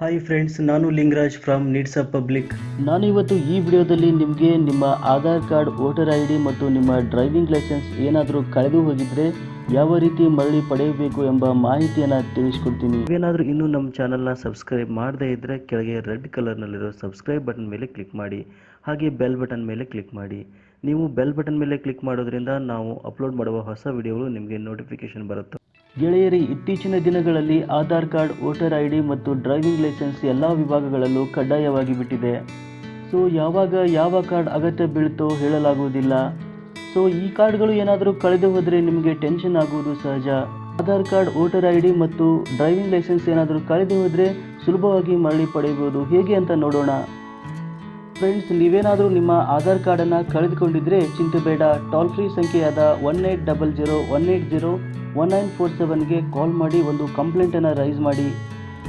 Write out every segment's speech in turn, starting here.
Hi friends ನಾನು Lingaraj from needs public ನಾನು ಇವತ್ತು ಈ ವಿಡಿಯೋದಲ್ಲಿ ನಿಮಗೆ ನಿಮ್ಮ Aadhaar card, voter I D ಮತ್ತು ನಿಮ್ಮ ಡ್ರೈವಿಂಗ್ ಲೈಸೆನ್ಸ್ ಏನಾದರೂ ಕಳೆದು ಹೋಗಿದ್ರೆ ಯಾವ ರೀತಿ ಮರಳಿ ಪಡೆಯಬೇಕು ಎಂಬ ಮಾಹಿತಿಯನ್ನು ತಿಳಿಸ್ಕೊಡ್ತೀನಿ. ನೀವೇನಾದರೂ ಇನ್ನೂ ನಮ್ಮ ಚಾನಲ್ನ ಸಬ್ಸ್ಕ್ರೈಬ್ ಮಾಡದೇ ಇದ್ದರೆ ಕೆಳಗೆ ರೆಡ್ ಕಲರ್ನಲ್ಲಿರೋ ಸಬ್ಸ್ಕ್ರೈಬ್ ಬಟನ್ ಮೇಲೆ ಕ್ಲಿಕ್ ಮಾಡಿ, ಹಾಗೆ ಬೆಲ್ ಬಟನ್ ಮೇಲೆ ಕ್ಲಿಕ್ ಮಾಡಿ. ನೀವು ಬೆಲ್ ಬಟನ್ ಮೇಲೆ ಕ್ಲಿಕ್ ಮಾಡೋದ್ರಿಂದ ನಾವು ಅಪ್ಲೋಡ್ ಮಾಡುವ ಹೊಸ ವಿಡಿಯೋಗಳು ನಿಮಗೆ ನೋಟಿಫಿಕೇಶನ್ ಬರುತ್ತೆ. ಗೆಳೆಯರಿ, ಇತ್ತೀಚಿನ ದಿನಗಳಲ್ಲಿ Aadhaar card, voter I D ಮತ್ತು ಡ್ರೈವಿಂಗ್ ಲೈಸೆನ್ಸ್ ಎಲ್ಲ ವಿಭಾಗಗಳಲ್ಲೂ ಕಡ್ಡಾಯವಾಗಿ ಬಿಟ್ಟಿದೆ. ಸೊ, ಯಾವಾಗ ಯಾವ ಕಾರ್ಡ್ ಅಗತ್ಯ ಬೀಳ್ತೋ ಹೇಳಲಾಗುವುದಿಲ್ಲ. ಸೊ, ಈ ಕಾರ್ಡ್ಗಳು ಏನಾದರೂ ಕಳೆದು ಹೋದರೆ ನಿಮಗೆ ಟೆನ್ಷನ್ ಆಗುವುದು ಸಹಜ. Aadhaar card, voter I D ಮತ್ತು ಡ್ರೈವಿಂಗ್ ಲೈಸೆನ್ಸ್ ಏನಾದರೂ ಕಳೆದು ಹೋದರೆ ಸುಲಭವಾಗಿ ಮರಳಿ ಪಡೆಯಬಹುದು. ಹೇಗೆ ಅಂತ ನೋಡೋಣ. ಫ್ರೆಂಡ್ಸ್, ನೀವೇನಾದರೂ ನಿಮ್ಮ ಆಧಾರ್ ಕಾರ್ಡನ್ನು ಕಳೆದುಕೊಂಡಿದ್ರೆ ಚಿಂತೆ ಬೇಡ. Toll free ಸಂಖ್ಯೆಯಾದ one eight double zero, one eight zero one nine four ಸೆವೆನ್ಗೆ call ಮಾಡಿ ಒಂದು ಕಂಪ್ಲೇಂಟನ್ನು ರೈಸ್ ಮಾಡಿ.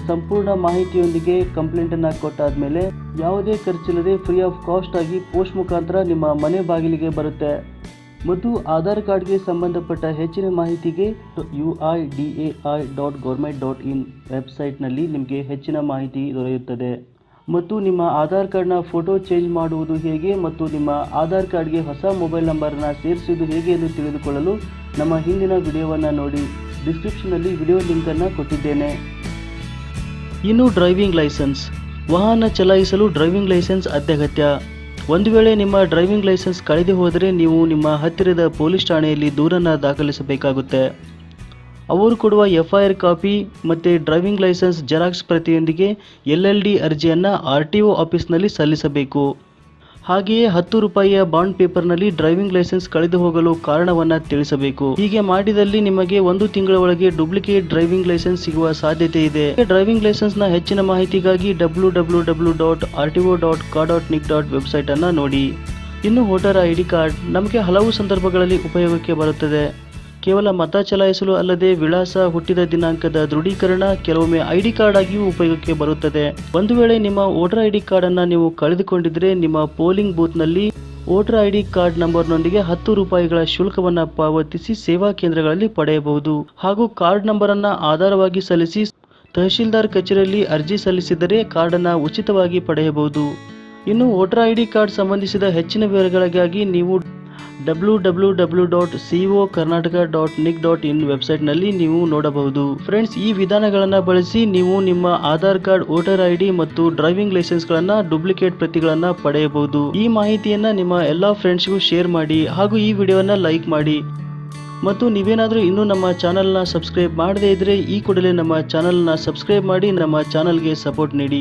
ಸಂಪೂರ್ಣ ಮಾಹಿತಿಯೊಂದಿಗೆ ಕಂಪ್ಲೇಂಟನ್ನು ಕೊಟ್ಟಾದಮೇಲೆ ಯಾವುದೇ ಖರ್ಚಿಲ್ಲದೆ ಫ್ರೀ ಆಫ್ ಕಾಸ್ಟ್ ಆಗಿ ಪೋಸ್ಟ್ ಮುಖಾಂತರ ನಿಮ್ಮ ಮನೆ ಬಾಗಿಲಿಗೆ ಬರುತ್ತೆ. ಮತ್ತು ಆಧಾರ್ ಕಾರ್ಡ್ಗೆ ಸಂಬಂಧಪಟ್ಟ ಹೆಚ್ಚಿನ ಮಾಹಿತಿಗೆ U I D A I dot government dot in ವೆಬ್ಸೈಟ್ನಲ್ಲಿ ನಿಮಗೆ ಹೆಚ್ಚಿನ ಮಾಹಿತಿ ದೊರೆಯುತ್ತದೆ. ಮತ್ತು ನಿಮ್ಮ ಆಧಾರ್ ಕಾರ್ಡ್ನ ಫೋಟೋ ಚೇಂಜ್ ಮಾಡುವುದು ಹೇಗೆ ಮತ್ತು ನಿಮ್ಮ ಆಧಾರ್ ಕಾರ್ಡ್ಗೆ ಹೊಸ ಮೊಬೈಲ್ ನಂಬರನ್ನು ಸೇರಿಸುವುದು ಹೇಗೆ ಎಂದು ತಿಳಿದುಕೊಳ್ಳಲು ನಮ್ಮ ಹಿಂದಿನ ವಿಡಿಯೋವನ್ನು ನೋಡಿ ಡಿಸ್ಕ್ರಿಪ್ಷನ್ನಲ್ಲಿ ವಿಡಿಯೋ ಲಿಂಕನ್ನು ಕೊಟ್ಟಿದ್ದೇನೆ. ಇನ್ನು ಡ್ರೈವಿಂಗ್ ಲೈಸೆನ್ಸ್. ವಾಹನ ಚಲಾಯಿಸಲು ಡ್ರೈವಿಂಗ್ ಲೈಸೆನ್ಸ್ ಅತ್ಯಗತ್ಯ. ಒಂದು ವೇಳೆ ನಿಮ್ಮ ಡ್ರೈವಿಂಗ್ ಲೈಸೆನ್ಸ್ ಕಳೆದು ಹೋದರೆ ನೀವು ನಿಮ್ಮ ಹತ್ತಿರದ ಪೊಲೀಸ್ ಠಾಣೆಯಲ್ಲಿ ದೂರನ್ನು ದಾಖಲಿಸಬೇಕಾಗುತ್ತೆ. ಅವರು ಕೊಡುವ ಎಫ್ ಐ ಆರ್ ಕಾಪಿ ಮತ್ತು ಡ್ರೈವಿಂಗ್ ಲೈಸೆನ್ಸ್ ಜೆರಾಕ್ಸ್ ಪ್ರತಿಯೊಂದಿಗೆ ಎಲ್ ಎಲ್ ಡಿ ಅರ್ಜಿಯನ್ನು ಆರ್ ಟಿ ಒ ಆಫೀಸ್ನಲ್ಲಿ ಸಲ್ಲಿಸಬೇಕು. ಹಾಗೆಯೇ ಹತ್ತು ರೂಪಾಯಿಯ ಬಾಂಡ್ ಪೇಪರ್ನಲ್ಲಿ ಡ್ರೈವಿಂಗ್ ಲೈಸೆನ್ಸ್ ಕಳೆದು ಹೋಗಲು ಕಾರಣವನ್ನು ತಿಳಿಸಬೇಕು. ಹೀಗೆ ಮಾಡಿದಲ್ಲಿ ನಿಮಗೆ ಒಂದು ತಿಂಗಳ ಒಳಗೆ ಡೂಪ್ಲಿಕೇಟ್ ಡ್ರೈವಿಂಗ್ ಲೈಸೆನ್ಸ್ ಸಿಗುವ ಸಾಧ್ಯತೆ ಇದೆ. ಡ್ರೈವಿಂಗ್ ಲೈಸೆನ್ಸ್ನ ಹೆಚ್ಚಿನ ಮಾಹಿತಿಗಾಗಿ W W W dot R T O dot ka dot nic dot ವೆಬ್ಸೈಟನ್ನು ನೋಡಿ. ಇನ್ನು ವೋಟರ್ ಐ ಡಿ ಕಾರ್ಡ್ ನಮಗೆ ಹಲವು ಸಂದರ್ಭಗಳಲ್ಲಿ ಉಪಯೋಗಕ್ಕೆ ಬರುತ್ತದೆ. ಕೇವಲ ಮತ ಚಲಾಯಿಸಲು ಅಲ್ಲದೆ ವಿಳಾಸ ಹುಟ್ಟಿದ ದಿನಾಂಕದ ದೃಢೀಕರಣ ಕೆಲವೊಮ್ಮೆ ಐಡಿ ಕಾರ್ಡ್ ಆಗಿಯೂ ಉಪಯೋಗಕ್ಕೆ ಬರುತ್ತದೆ. ಒಂದು ವೇಳೆ ನಿಮ್ಮ ವೋಟರ್ ಐಡಿ ಕಾರ್ಡ್ ಅನ್ನ ನೀವು ಕಳೆದುಕೊಂಡಿದ್ರೆ ನಿಮ್ಮ ಪೋಲಿಂಗ್ ಬೂತ್ನಲ್ಲಿ ವೋಟರ್ ಐಡಿ ಕಾರ್ಡ್ ಕಾರ್ಡ್ ನಂಬರ್ನೊಂದಿಗೆ ಹತ್ತು ರೂಪಾಯಿಗಳ ಶುಲ್ಕವನ್ನು ಪಾವತಿಸಿ ಸೇವಾ ಕೇಂದ್ರಗಳಲ್ಲಿ ಪಡೆಯಬಹುದು. ಹಾಗೂ ಕಾರ್ಡ್ ನಂಬರ್ ಅನ್ನ ಆಧಾರವಾಗಿ ಸಲ್ಲಿಸಿ ತಹಶೀಲ್ದಾರ್ ಕಚೇರಿಯಲ್ಲಿ ಅರ್ಜಿ ಸಲ್ಲಿಸಿದರೆ ಕಾರ್ಡನ್ನು ಉಚಿತವಾಗಿ ಪಡೆಯಬಹುದು. ಇನ್ನು ವೋಟರ್ ಐಡಿ ಕಾರ್ಡ್ ಸಂಬಂಧಿಸಿದ ಹೆಚ್ಚಿನ ವಿವರಗಳಿಗಾಗಿ ನೀವು W W W dot CEO Karnataka dot nic dot in ವೆಬ್ಸೈಟ್ನಲ್ಲಿ ನೀವು ನೋಡಬಹುದು. ಫ್ರೆಂಡ್ಸ್ ಈ ವಿಧಾನಗಳನ್ನು ಬಳಸಿ ನೀವು ನಿಮ್ಮ Aadhaar card, voter I D ಮತ್ತು ಡ್ರೈವಿಂಗ್ ಲೈಸೆನ್ಸ್ಗಳನ್ನು ಡೂಪ್ಲಿಕೇಟ್ ಪ್ರತಿಗಳನ್ನು ಪಡೆಯಬಹುದು. ಈ ಮಾಹಿತಿಯನ್ನು ನಿಮ್ಮ ಎಲ್ಲ ಫ್ರೆಂಡ್ಸ್ಗೂ ಶೇರ್ ಮಾಡಿ ಹಾಗೂ ಈ ವಿಡಿಯೋವನ್ನು ಲೈಕ್ ಮಾಡಿ. ಮತ್ತು ನೀವೇನಾದರೂ ಇನ್ನೂ ನಮ್ಮ ಚಾನಲ್ನ ಸಬ್ಸ್ಕ್ರೈಬ್ ಮಾಡದೇ ಇದ್ದರೆ ಈ ಕೂಡಲೇ ನಮ್ಮ ಚಾನಲ್ನ ಸಬ್ಸ್ಕ್ರೈಬ್ ಮಾಡಿ, ನಮ್ಮ ಚಾನಲ್ಗೆ ಸಪೋರ್ಟ್ ನೀಡಿ.